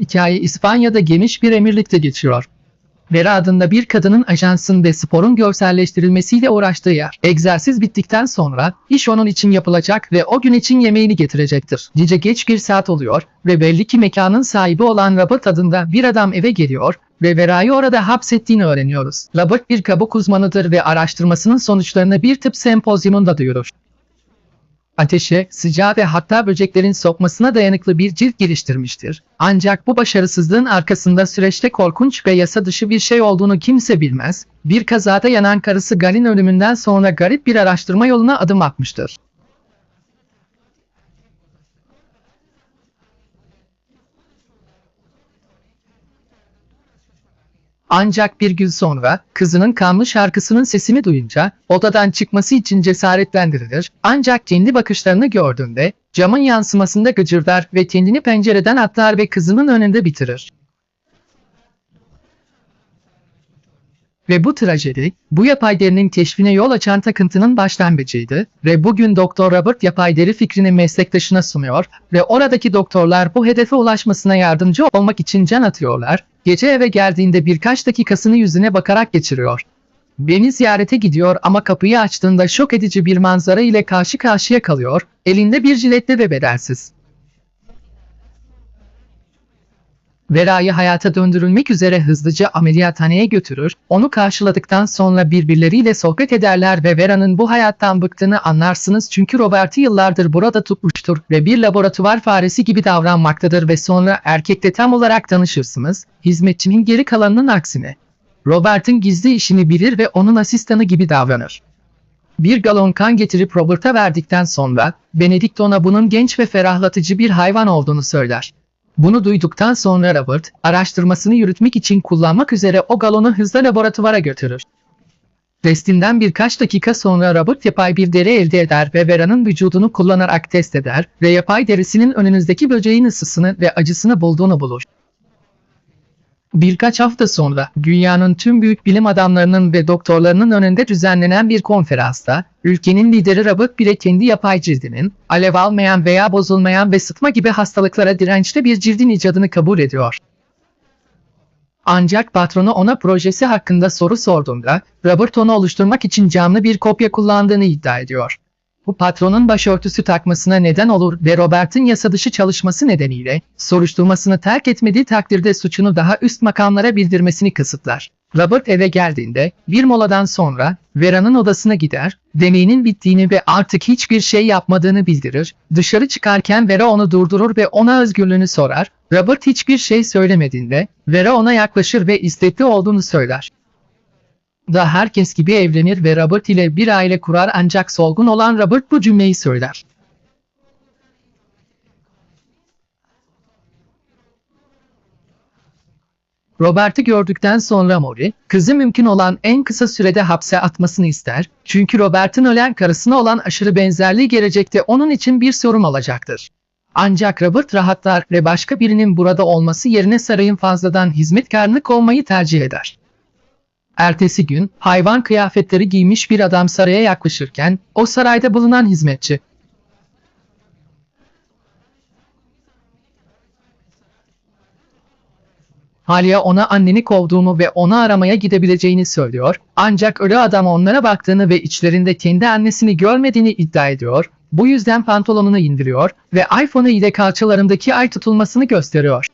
Hikaye İspanya'da geniş bir emirlikte geçiyor. Vera adında bir kadının ajansın ve sporun görselleştirilmesiyle uğraştığı yer. Egzersiz bittikten sonra iş onun için yapılacak ve o gün için yemeğini getirecektir. Gece geç bir saat oluyor ve belli ki mekanın sahibi olan Robert adında bir adam eve geliyor ve Vera'yı orada hapsettiğini öğreniyoruz. Robert bir kabuk uzmanıdır ve araştırmasının sonuçlarını bir tıp sempozyumunda duyurur ateşe, sıcağa ve hatta böceklerin sokmasına dayanıklı bir cilt geliştirmiştir. Ancak bu başarısızlığın arkasında süreçte korkunç ve yasa dışı bir şey olduğunu kimse bilmez. Bir kazada yanan karısı Gal'in ölümünden sonra garip bir araştırma yoluna adım atmıştır. Ancak bir gün sonra kızının kanlı şarkısının sesini duyunca odadan çıkması için cesaretlendirilir. Ancak kendi bakışlarını gördüğünde camın yansımasında gıcırdar ve kendini pencereden atlar ve kızının önünde bitirir. Ve bu trajedi, bu yapay derinin keşfine yol açan takıntının başlangıcıydı ve bugün Doktor Robert yapay deri fikrini meslektaşına sunuyor ve oradaki doktorlar bu hedefe ulaşmasına yardımcı olmak için can atıyorlar. Gece eve geldiğinde birkaç dakikasını yüzüne bakarak geçiriyor. Beni ziyarete gidiyor ama kapıyı açtığında şok edici bir manzara ile karşı karşıya kalıyor, elinde bir jiletle ve bedelsiz. Vera'yı hayata döndürülmek üzere hızlıca ameliyathaneye götürür, onu karşıladıktan sonra birbirleriyle sohbet ederler ve Vera'nın bu hayattan bıktığını anlarsınız çünkü Robert'i yıllardır burada tutmuştur ve bir laboratuvar faresi gibi davranmaktadır ve sonra erkekle tam olarak tanışırsınız, hizmetçinin geri kalanının aksine. Robert'ın gizli işini bilir ve onun asistanı gibi davranır. Bir galon kan getirip Robert'a verdikten sonra Benedict ona bunun genç ve ferahlatıcı bir hayvan olduğunu söyler. Bunu duyduktan sonra Robert, araştırmasını yürütmek için kullanmak üzere o galonu hızla laboratuvara götürür. Testinden birkaç dakika sonra Robert yapay bir deri elde eder ve Vera'nın vücudunu kullanarak test eder ve yapay derisinin önünüzdeki böceğin ısısını ve acısını bulduğunu bulur. Birkaç hafta sonra dünyanın tüm büyük bilim adamlarının ve doktorlarının önünde düzenlenen bir konferansta ülkenin lideri Robert bile kendi yapay cildinin alev almayan veya bozulmayan ve sıtma gibi hastalıklara dirençli bir cildin icadını kabul ediyor. Ancak patronu ona projesi hakkında soru sorduğunda Robert onu oluşturmak için canlı bir kopya kullandığını iddia ediyor. Bu patronun başörtüsü takmasına neden olur ve Robert'in yasa dışı çalışması nedeniyle soruşturmasını terk etmediği takdirde suçunu daha üst makamlara bildirmesini kısıtlar. Robert eve geldiğinde bir moladan sonra Vera'nın odasına gider, deneyinin bittiğini ve artık hiçbir şey yapmadığını bildirir. Dışarı çıkarken Vera onu durdurur ve ona özgürlüğünü sorar. Robert hiçbir şey söylemediğinde Vera ona yaklaşır ve istekli olduğunu söyler da herkes gibi evlenir ve Robert ile bir aile kurar ancak solgun olan Robert bu cümleyi söyler. Robert'ı gördükten sonra Mori, kızı mümkün olan en kısa sürede hapse atmasını ister. Çünkü Robert'ın ölen karısına olan aşırı benzerliği gelecekte onun için bir sorun olacaktır. Ancak Robert rahatlar ve başka birinin burada olması yerine sarayın fazladan hizmetkarlık olmayı tercih eder. Ertesi gün hayvan kıyafetleri giymiş bir adam saraya yaklaşırken o sarayda bulunan hizmetçi Halya ona anneni kovduğunu ve onu aramaya gidebileceğini söylüyor. Ancak ölü adam onlara baktığını ve içlerinde kendi annesini görmediğini iddia ediyor. Bu yüzden pantolonunu indiriyor ve iPhone'u ile kalçalarındaki ay tutulmasını gösteriyor.